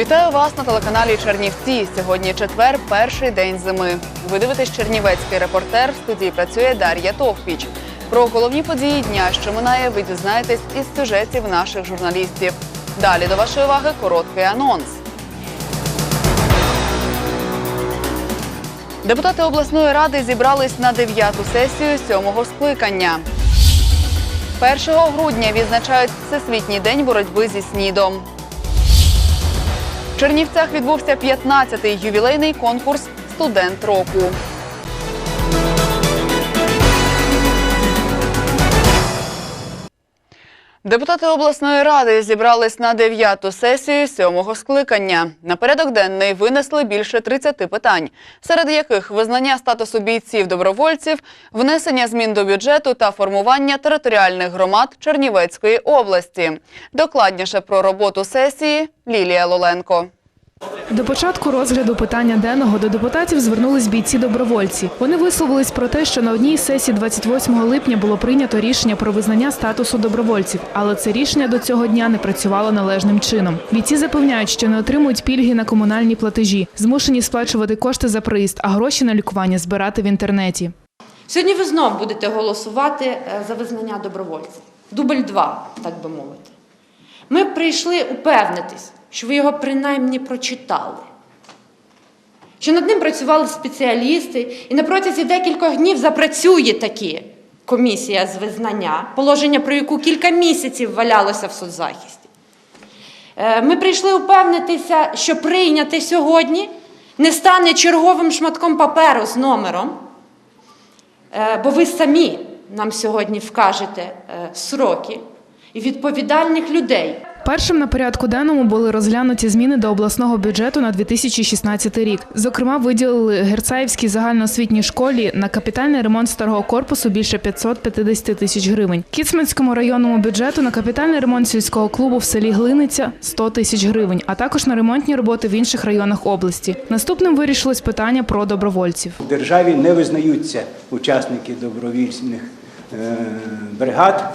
Вітаю вас на телеканалі Чернівці. Сьогодні четвер, перший день зими. Ви дивитесь Чернівецький репортер. В студії працює Дар'я Товпіч. Про головні події дня, що минає, ви дізнаєтесь із сюжетів наших журналістів. Далі до вашої уваги короткий анонс. Депутати обласної ради зібрались на дев'яту сесію сьомого скликання. 1 грудня відзначають Всесвітній день боротьби зі СНІДом. Чернівцях відбувся 15-й ювілейний конкурс Студент року. Депутати обласної ради зібрались на дев'яту сесію сьомого скликання. На порядок денний винесли більше 30 питань, серед яких визнання статусу бійців добровольців, внесення змін до бюджету та формування територіальних громад Чернівецької області. Докладніше про роботу сесії Лілія Лоленко. До початку розгляду питання денного до депутатів звернулись бійці-добровольці. Вони висловились про те, що на одній із сесій 28 липня було прийнято рішення про визнання статусу добровольців, але це рішення до цього дня не працювало належним чином. Бійці запевняють, що не отримують пільги на комунальні платежі, змушені сплачувати кошти за проїзд, а гроші на лікування збирати в інтернеті. Сьогодні ви знов будете голосувати е, за визнання добровольців. Дубль два, так би мовити. Ми прийшли упевнитись, що ви його принаймні прочитали. Що над ним працювали спеціалісти, і на протязі декількох днів запрацює таки комісія з визнання, положення про яку кілька місяців валялося в соцзахисті. Е, Ми прийшли упевнитися, що прийняти сьогодні не стане черговим шматком паперу з номером, Е, бо ви самі нам сьогодні вкажете е, сроки і відповідальних людей. Першим на порядку денному були розглянуті зміни до обласного бюджету на 2016 рік. Зокрема, виділили Герцаївській загальноосвітній школі на капітальний ремонт старого корпусу більше 550 тисяч гривень. Кіцманському районному бюджету на капітальний ремонт сільського клубу в селі Глиниця 100 тисяч гривень, а також на ремонтні роботи в інших районах області. Наступним вирішилось питання про добровольців. В державі не визнаються учасники добровільних е, бригад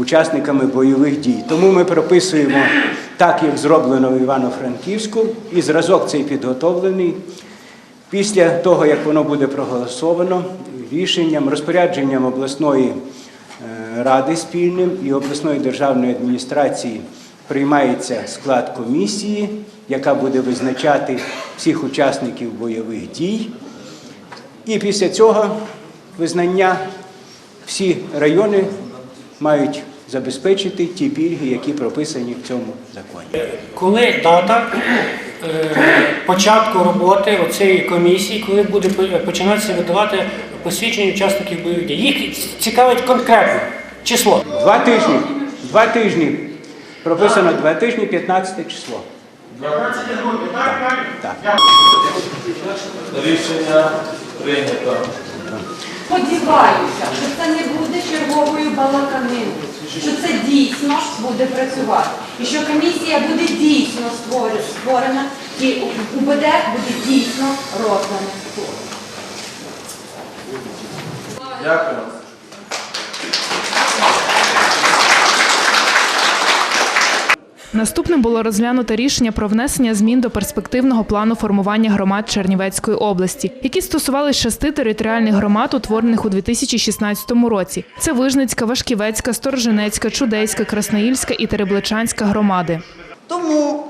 учасниками бойових дій. Тому ми прописуємо так, як зроблено в Івано-Франківську, і зразок цей підготовлений. Після того, як воно буде проголосовано рішенням, розпорядженням обласної е, ради спільним і обласної державної адміністрації приймається склад комісії, яка буде визначати всіх учасників бойових дій. І після цього визнання всі райони мають забезпечити ті пільги, які прописані в цьому законі. Коли дата е, початку роботи цієї комісії, коли буде починатися видавати посвідчення учасників бойових дій? Їх цікавить конкретно число. Два тижні. Два тижні. Прописано два тижні, 15 число. 12 Так. так. Рішення прийнято. Сподіваюся, що це не буде черговою балаканиною, що це дійсно буде працювати. І що комісія буде дійсно створена, і УБД буде дійсно роздане. Дякую. Наступним було розглянуто рішення про внесення змін до перспективного плану формування громад Чернівецької області, які стосувались шести територіальних громад, утворених у 2016 році. Це Вижницька, Вашківецька, Сторожинецька, Чудейська, Красноїльська і Теребличанська громади. Тому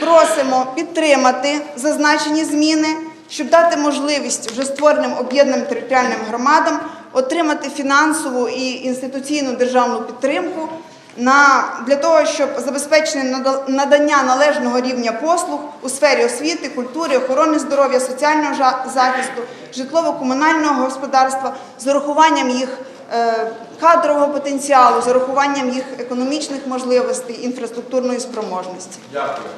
просимо підтримати зазначені зміни, щоб дати можливість вже створеним об'єднаним територіальним громадам отримати фінансову і інституційну державну підтримку на, для того, щоб забезпечити нада- надання належного рівня послуг у сфері освіти, культури, охорони здоров'я, соціального захисту, житлово-комунального господарства з урахуванням їх е, кадрового потенціалу, з урахуванням їх економічних можливостей, інфраструктурної спроможності. Дякую.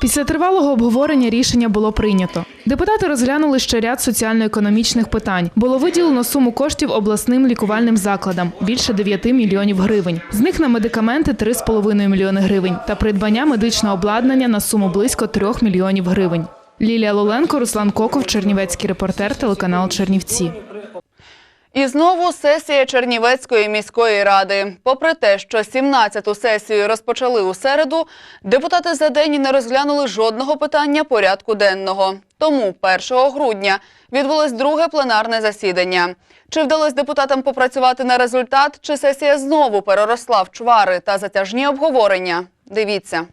Після тривалого обговорення рішення було прийнято. Депутати розглянули ще ряд соціально-економічних питань. Було виділено суму коштів обласним лікувальним закладам більше 9 мільйонів гривень. З них на медикаменти 3,5 мільйони гривень та придбання медичного обладнання на суму близько 3 мільйонів гривень. Лілія Лоленко, Руслан Коков, Чернівецький репортер, телеканал Чернівці. І знову сесія Чернівецької міської ради. Попри те, що 17-ту сесію розпочали у середу, депутати за день не розглянули жодного питання порядку денного. Тому 1 грудня відбулось друге пленарне засідання. Чи вдалось депутатам попрацювати на результат, чи сесія знову переросла в чвари та затяжні обговорення? Дивіться.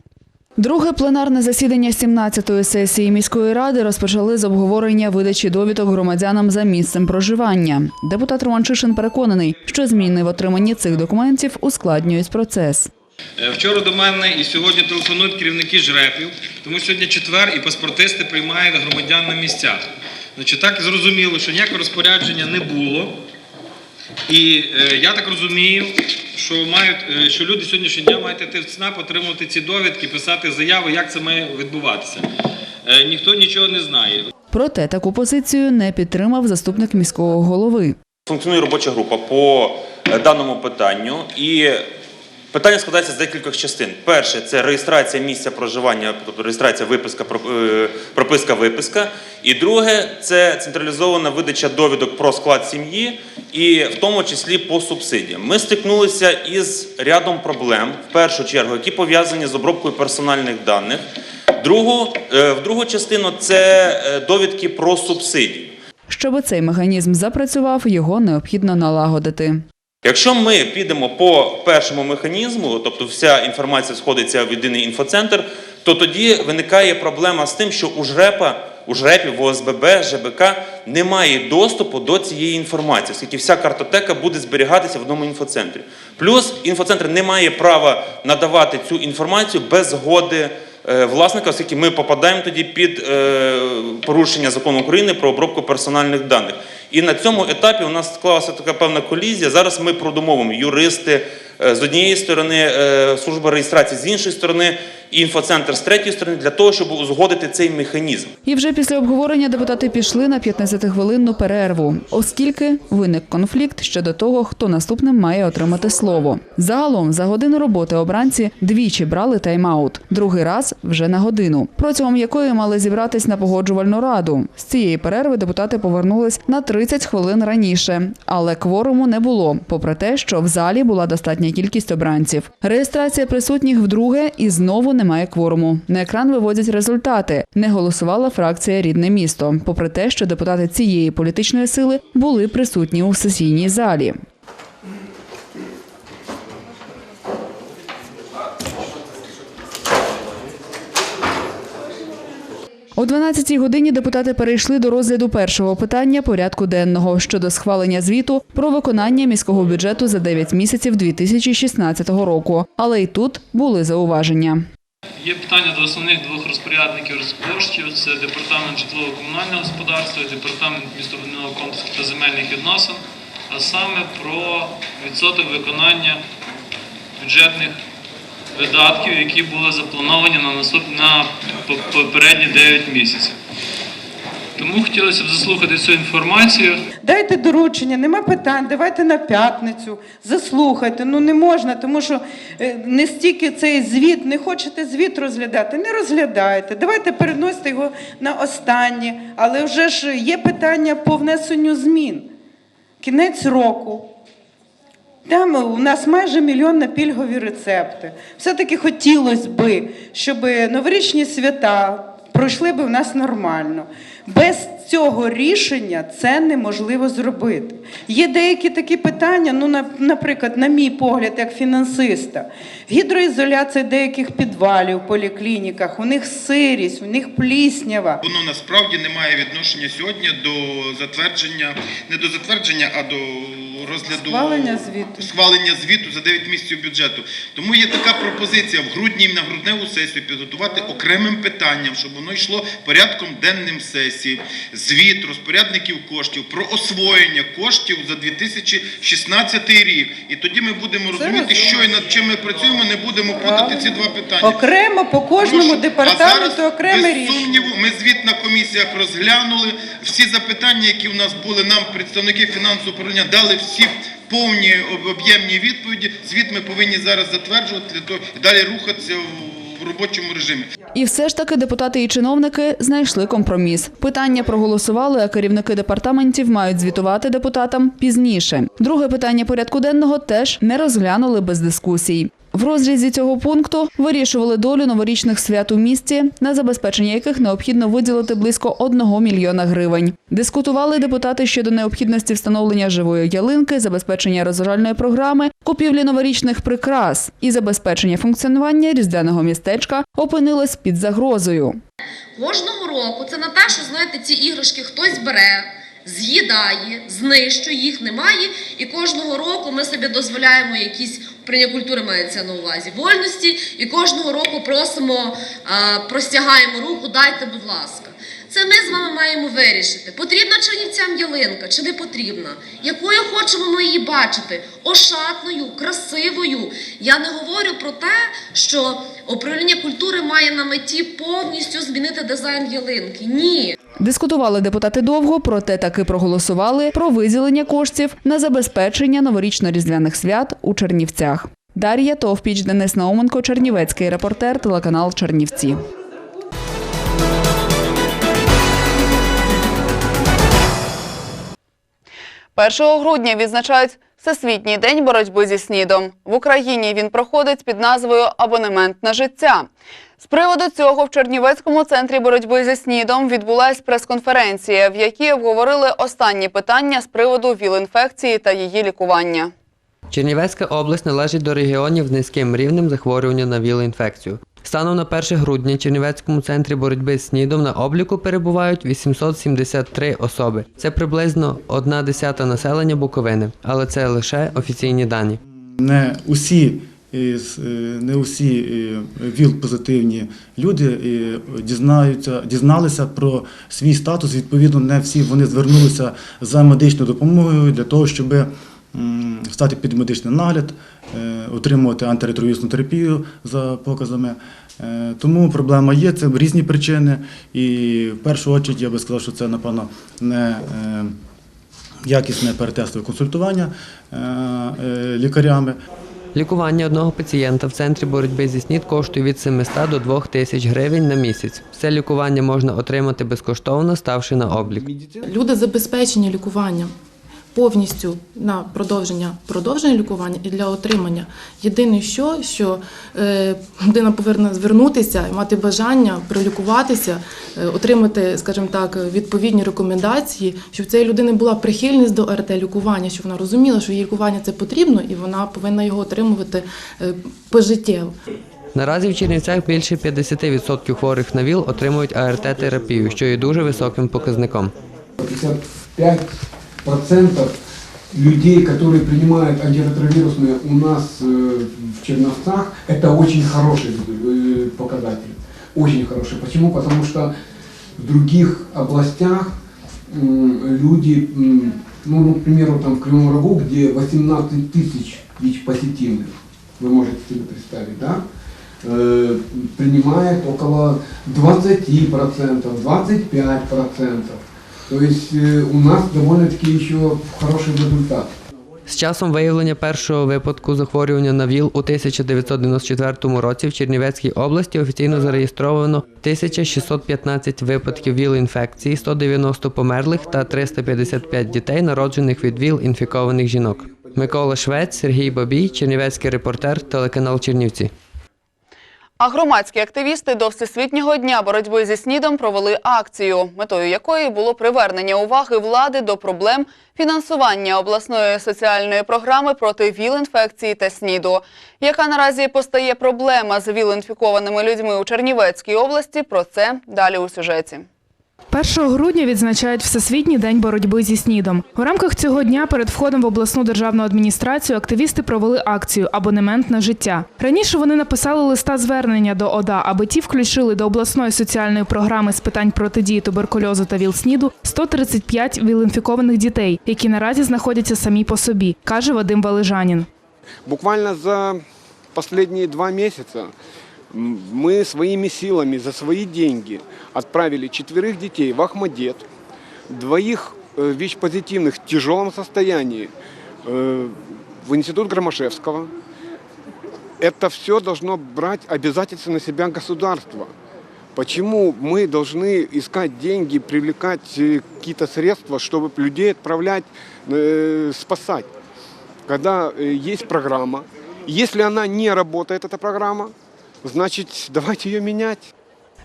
Друге пленарне засідання 17-ї сесії міської ради розпочали з обговорення видачі довідок громадянам за місцем проживання. Депутат Роман Чишин переконаний, що зміни в отриманні цих документів ускладнюють процес. Е, Вчора до мене і сьогодні телефонують керівники жрепів, тому сьогодні четвер і паспортисти приймають громадян на місцях. Значить, так зрозуміло, що ніякого розпорядження не було. І е, я так розумію, що мають, е, що люди сьогоднішнього дня мають йти в ЦНАП, отримувати ці довідки, писати заяви, як це має відбуватися. Е, ніхто нічого не знає. Проте таку позицію не підтримав заступник міського голови. Функціонує робоча група по е, даному питанню, і питання складається з декількох частин. Перше це реєстрація місця проживання, тобто реєстрація виписка, е, прописка, виписка. І друге це централізована видача довідок про склад сім'ї, і в тому числі по субсидіям. Ми стикнулися із рядом проблем, в першу чергу, які пов'язані з обробкою персональних даних. Другу, е, в другу частину це е, довідки про субсидії. Щоб цей механізм запрацював, його необхідно налагодити. Якщо ми підемо по першому механізму, тобто вся інформація сходиться в єдиний інфоцентр, то тоді виникає проблема з тим, що у ЖРЕПа, у ЖРЕПів, в ОСББ, ЖБК немає доступу до цієї інформації, оскільки вся картотека буде зберігатися в одному інфоцентрі. Плюс інфоцентр не має права надавати цю інформацію без згоди е, власника, оскільки ми попадаємо тоді під е, порушення закону України про обробку персональних даних. І на цьому етапі у нас склалася така певна колізія. Зараз ми продумовуємо юристи з однієї сторони, е, служба реєстрації з іншої сторони, інфоцентр з третьої сторони для того, щоб узгодити цей механізм. І вже після обговорення депутати пішли на 15-хвилинну перерву, оскільки виник конфлікт щодо того, хто наступним має отримати слово. Загалом за годину роботи обранці двічі брали тайм-аут, другий раз вже на годину, протягом якої мали зібратись на погоджувальну раду. З цієї перерви депутати повернулись на 30 хвилин раніше, але кворуму не було, попри те, що в залі була достатня кількість обранців. Реєстрація присутніх вдруге і знову немає кворуму. На екран виводять результати. Не голосувала фракція Рідне місто, попри те, що депутати цієї політичної сили були присутні у сесійній залі. О 12-й годині депутати перейшли до розгляду першого питання порядку денного щодо схвалення звіту про виконання міського бюджету за 9 місяців 2016 року. Але й тут були зауваження. Є питання до основних двох розпорядників коштів. Це департамент житлово-комунального господарства і департамент містобудівного комплексу та земельних відносин, а саме про відсоток виконання бюджетних видатків, які були заплановані на попередні 9 місяців. Тому хотілося б заслухати цю інформацію. Дайте доручення, нема питань, давайте на п'ятницю, заслухайте. Ну не можна, тому що е, не стільки цей звіт, не хочете звіт розглядати, не розглядайте. Давайте переносите його на останнє. Але вже ж є питання по внесенню змін. Кінець року. Там у нас майже мільйон на пільгові рецепти. Все-таки хотілося би, щоб новорічні свята пройшли би в нас нормально. Без цього рішення це неможливо зробити. Є деякі такі питання, ну, на- наприклад, на мій погляд, як фінансиста, гідроізоляція деяких підвалів в поліклініках, у них сирість, у них пліснява. Воно насправді не має відношення сьогодні до затвердження, не до затвердження, а до розгляду Схвалення звіту. схвалення звіту за 9 місяців бюджету. Тому є така пропозиція в грудні на грудневу сесію підготувати окремим питанням, щоб воно йшло порядком денним сесії. Звіт розпорядників коштів про освоєння коштів за 2016 рік. І тоді ми будемо розуміти, що і над чим ми працюємо, не будемо путати ці два питання. Окремо по кожному Прошу. департаменту а зараз, окреме без рішення. сумніву, ми звіт на комісіях розглянули. Всі запитання, які у нас були, нам представники фінансового управління дали всі повні об- об'ємні відповіді. Звіт ми повинні зараз затверджувати для того і далі рухатися в- робочому режимі. І все ж таки депутати і чиновники знайшли компроміс. Питання проголосували, а керівники департаментів мають звітувати депутатам пізніше. Друге питання порядку денного теж не розглянули без дискусій. В розрізі цього пункту вирішували долю новорічних свят у місті, на забезпечення яких необхідно виділити близько 1 мільйона гривень. Дискутували депутати щодо необхідності встановлення живої ялинки, забезпечення розважальної програми, купівлі новорічних прикрас і забезпечення функціонування різдвяного містечка опинилось під загрозою. Кожного року це не те, що знаєте, ці іграшки хтось бере, з'їдає, знищує, їх немає. І кожного року ми собі дозволяємо якісь прийняття культури мається на увазі вольності, і кожного року просимо, простягаємо руку, дайте, будь ласка. Це ми з вами маємо вирішити, потрібна чернівцям ялинка чи не потрібна, якою хочемо ми її бачити, ошатною, красивою. Я не говорю про те, що управління культури має на меті повністю змінити дизайн ялинки. Ні. Дискутували депутати довго, проте таки проголосували про виділення коштів на забезпечення новорічно-різдвяних свят у Чернівцях. Дар'я Товпіч, Денис Науменко, Чернівецький репортер, телеканал Чернівці. 1 грудня відзначають Всесвітній день боротьби зі СНІДом. В Україні він проходить під назвою Абонемент на життя. З приводу цього в Чернівецькому центрі боротьби зі СНІДом відбулась прес-конференція, в якій обговорили останні питання з приводу ВІЛ-інфекції та її лікування. Чернівецька область належить до регіонів з низьким рівнем захворювання на ВІЛ-інфекцію. Станом на 1 грудня в Чернівецькому центрі боротьби з СНІДом на обліку перебувають 873 особи. Це приблизно одна десята населення Буковини, але це лише офіційні дані. Не усі із, е, не усі е, ВІЛ-позитивні люди е, дізнаються, дізналися про свій статус. Відповідно, не всі вони звернулися за медичною допомогою для того, щоб стати під медичний нагляд, е, отримувати антиретровірусну терапію за показами. Е, Тому проблема є, це різні причини. І в першу чергу я би сказав, що це, напевно, не е, якісне перетестове консультування лікарями. Лікування одного пацієнта в центрі боротьби зі СНІД коштує від 700 до 2 тисяч гривень на місяць. Це лікування можна отримати безкоштовно, ставши на облік. Люди забезпечені лікуванням повністю на продовження продовження лікування і для отримання. Єдине, що, що е, людина повинна звернутися і мати бажання пролікуватися, е, отримати, скажімо так, відповідні рекомендації, щоб в цієї людини була прихильність до РТ лікування, щоб вона розуміла, що їй лікування це потрібно, і вона повинна його отримувати е, пожиттєво. Наразі в Чернівцях більше 50% хворих на ВІЛ отримують АРТ-терапію, що є дуже високим показником. 55% людей, которые принимают антиретровирусные у нас э, в Черновцах, это очень хороший э, показатель. Очень хороший. Почему? Потому что в других областях люди, ну, ну, к там в Кривом Рогу, где 18 тысяч ВИЧ-позитивных, вы можете себе представить, да? Э, принимает около 20%, 25%. То есть э, у нас довольно-таки еще хороший результат. З часом виявлення першого випадку захворювання на ВІЛ у 1994 році в Чернівецькій області офіційно зареєстровано 1615 випадків ВІЛ-інфекції, 190 померлих та 355 дітей, народжених від ВІЛ-інфікованих жінок. Микола Швець, Сергій Бабій, Чернівецький репортер, телеканал Чернівці. А громадські активісти до Всесвітнього дня боротьби зі СНІДом провели акцію, метою якої було привернення уваги влади до проблем фінансування обласної соціальної програми проти ВІЛ-інфекції та СНІДу. Яка наразі постає проблема з ВІЛ-інфікованими людьми у Чернівецькій області, про це далі у сюжеті. 1 грудня відзначають Всесвітній день боротьби зі СНІДом. У рамках цього дня перед входом в обласну державну адміністрацію активісти провели акцію Абонемент на життя. Раніше вони написали листа звернення до ОДА, аби ті включили до обласної соціальної програми з питань протидії туберкульозу та ВІЛ-СНІДу 135 ВІЛ-інфікованих дітей, які наразі знаходяться самі по собі, каже Вадим Валижанін. Буквально за последние два месяца м, мы своими силами за свои деньги отправили четверых детей в Ахмадет, двоих э, ВИЧ-позитивных в тяжелом состоянии э, в институт Громашевского. Это все должно брать обязательства на себя государство. Почему мы должны искать деньги, привлекать э, какие-то средства, чтобы людей отправлять, спасать? когда есть программа. Если она не работает, эта программа, значит, давайте її міняти.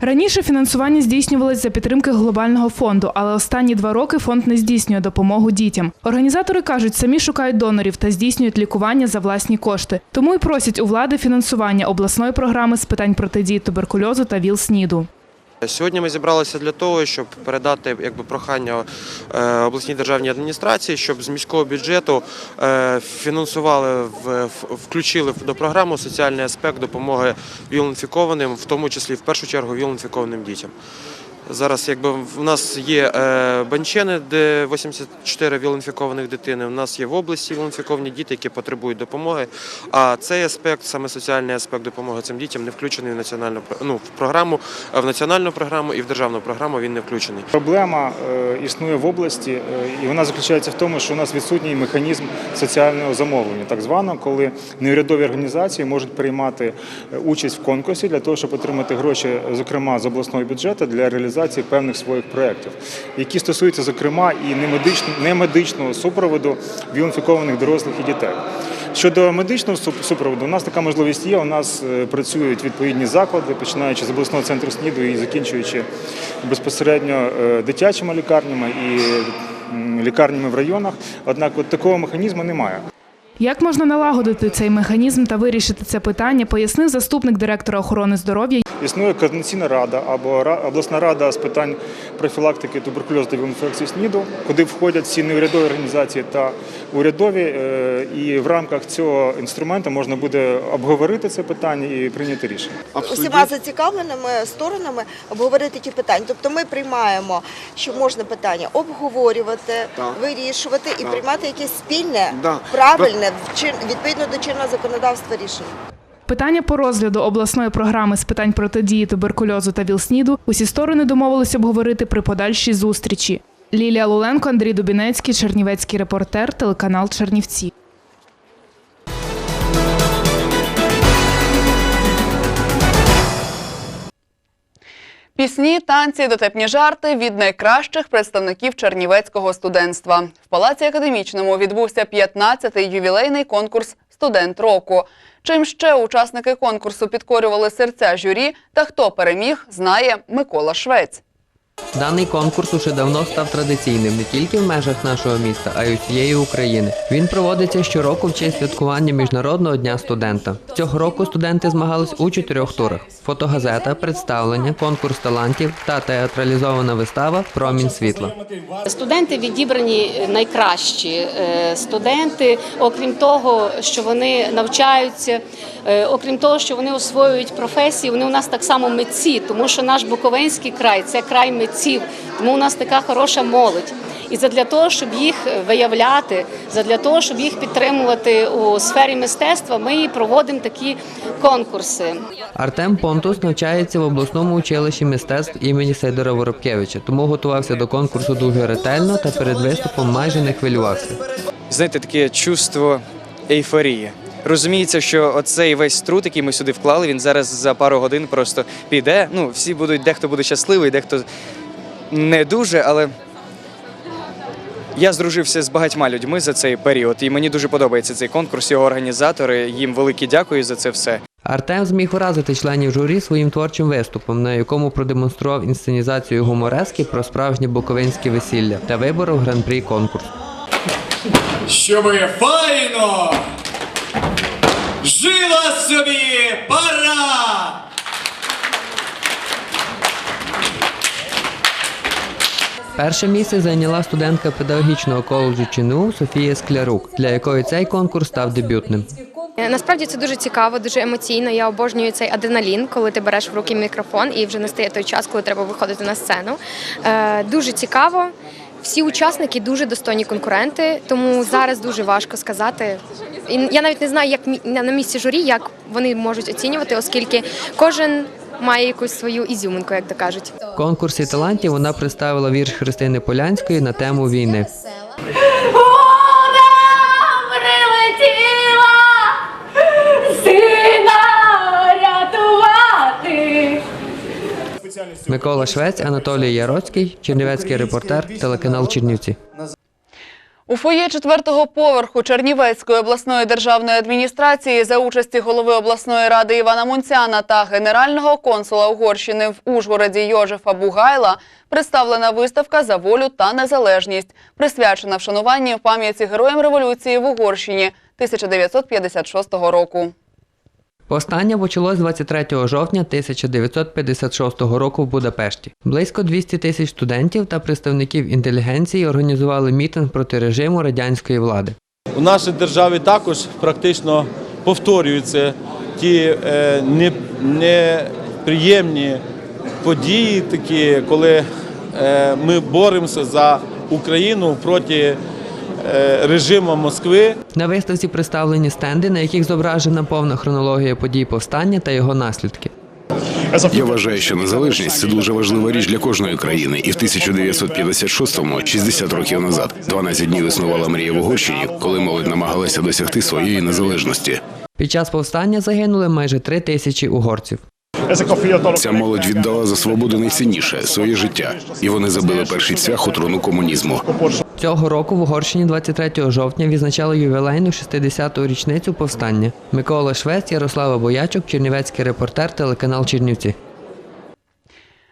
Раніше фінансування здійснювалось за підтримки глобального фонду, але останні два роки фонд не здійснює допомогу дітям. Організатори кажуть, самі шукають донорів та здійснюють лікування за власні кошти. Тому й просять у влади фінансування обласної програми з питань протидії туберкульозу та ВІЛ-СНІДу. Сьогодні ми зібралися для того, щоб передати якби прохання е, обласній державній адміністрації, щоб з міського бюджету е, фінансували включили до програми соціальний аспект допомоги віл-інфікованим, в тому числі в першу чергу віл-інфікованим дітям. Зараз якби в нас є е, банчени, де 84 віл-інфікованих дитини. У нас є в області віл-інфіковані діти, які потребують допомоги. А цей аспект, саме соціальний аспект допомоги цим дітям, не включений в національну ну, в програму, в національну програму і в державну програму він не включений. Проблема е, існує в області, е, і вона заключається в тому, що у нас відсутній механізм соціального замовлення, так звано, коли неурядові організації можуть приймати е, участь в конкурсі для того, щоб отримати гроші, зокрема з обласного бюджету, для реалізації певних своїх проєктів, які стосуються, зокрема, і немедичного, супроводу віл-інфікованих дорослих і дітей. Щодо медичного суп- супроводу, у нас така можливість є. У нас е, працюють відповідні заклади, починаючи з обласного центру СНІДу і закінчуючи безпосередньо е, дитячими лікарнями і лікарнями в районах. Однак от такого механізму немає. Як можна налагодити цей механізм та вирішити це питання, пояснив заступник директора охорони здоров'я Існує координаційна рада або обласна рада з питань профілактики туберкульозу та інфекції СНІДу, куди входять всі неурядові організації та урядові. е, І в рамках цього інструменту можна буде обговорити це питання і прийняти рішення. усіма зацікавленими сторонами обговорити ті питання. Тобто ми приймаємо, що можна питання обговорювати, вирішувати і приймати якесь спільне, правильне, відповідно до чинного законодавства рішення. Питання по розгляду обласної програми з питань протидії туберкульозу та ВІЛ-СНІДу усі сторони домовились обговорити при подальшій зустрічі. Лілія Луленко, Андрій Дубінецький, Чернівецький репортер, телеканал Чернівці. Пісні, танці, дотепні жарти від найкращих представників чернівецького студентства. В палаці академічному відбувся 15-й ювілейний конкурс Студент року. Чим ще учасники конкурсу підкорювали серця журі та хто переміг, знає Микола Швець. Даний конкурс уже давно став традиційним не тільки в межах нашого міста, а й усієї України. Він проводиться щороку в честь святкування Міжнародного дня студента. Цього року студенти змагались у чотирьох турах: фотогазета, представлення, конкурс талантів та театралізована вистава Промінь світла. Студенти відібрані найкращі е, студенти, окрім того, що вони навчаються, е, окрім того, що вони освоюють професії, вони у нас так само митці, тому що наш Буковинський край це край митців, тому у нас така хороша молодь. І задля того, щоб їх виявляти, задля того, щоб їх підтримувати у сфері мистецтва, ми і проводимо такі конкурси. Артем Понтус навчається в обласному училищі мистецтв імені Сидора Воробкевича, тому готувався до конкурсу дуже ретельно та перед виступом майже не хвилювався. знаєте, таке чувство ейфорії. Розуміється, що оцей весь труд, який ми сюди вклали, він зараз за пару годин просто піде. Ну, всі будуть, дехто буде щасливий, дехто не дуже, але я здружився з багатьма людьми за цей період, і мені дуже подобається цей конкурс, його організатори. Їм велике дякую за це все. Артем зміг вразити членів журі своїм творчим виступом, на якому продемонстрував інсценізацію гуморески про справжнє буковинське весілля та виборов гран-прі конкурсу. Щоб файно жила собі пара. Перше місце зайняла студентка педагогічного коледжу ЧНУ Софія Склярук, для якої цей конкурс став дебютним. Е, Насправді це дуже цікаво, дуже емоційно. Я обожнюю цей адреналін, коли ти береш в руки мікрофон і вже настає той час, коли треба виходити на сцену. Е, Дуже цікаво. Всі учасники дуже достойні конкуренти, тому зараз дуже важко сказати. І я навіть не знаю, як на місці журі, як вони можуть оцінювати, оскільки кожен має якусь свою ізюминку, як то кажуть. В конкурсі талантів вона представила вірш Христини Полянської на тему війни. прилетіла сина рятувати. Микола Швець, Анатолій Яроцький, Чернівецький репортер, телеканал Чернівці. У фоє четвертого поверху Чернівецької обласної державної адміністрації за участі голови обласної ради Івана Мунцяна та генерального консула Угорщини в Ужгороді Йожефа Бугайла представлена виставка за волю та незалежність, присвячена вшануванню пам'яті героям революції в Угорщині 1956 року. Повстання почалось 23 жовтня 1956 року в Будапешті. Близько 200 тисяч студентів та представників інтелігенції організували мітинг проти режиму радянської влади. У нашій державі також практично повторюються ті е, неприємні події, такі, коли е, ми боремося за Україну проти е, режиму Москви. На виставці представлені стенди, на яких зображена повна хронологія подій повстання та його наслідки. Я вважаю, що незалежність це дуже важлива річ для кожної країни. І в 1956-му, 60 років назад, 12 днів існувала мрія в Угорщині, коли молодь намагалася досягти своєї незалежності. Під час повстання загинули майже три тисячі угорців. Ця молодь віддала за свободу найцінніше своє життя, і вони забили перший цвях у трону комунізму. Цього року в Угорщині 23 жовтня відзначали ювілейну 60-ту річницю повстання. Микола Швець, Ярослава Боячок, Чернівецький репортер, телеканал Чернівці.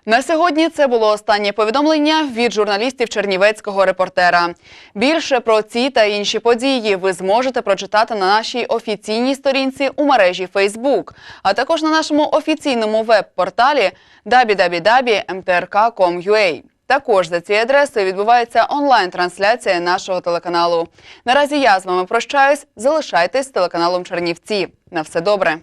На сьогодні це було останнє повідомлення від журналістів Чернівецького репортера. Більше про ці та інші події ви зможете прочитати на нашій офіційній сторінці у мережі Facebook, а також на нашому офіційному веб-порталі www.mtrk.com.ua. Також за цією адресою відбувається онлайн-трансляція нашого телеканалу. Наразі я з вами прощаюсь. Залишайтесь з телеканалом Чернівці. На все добре.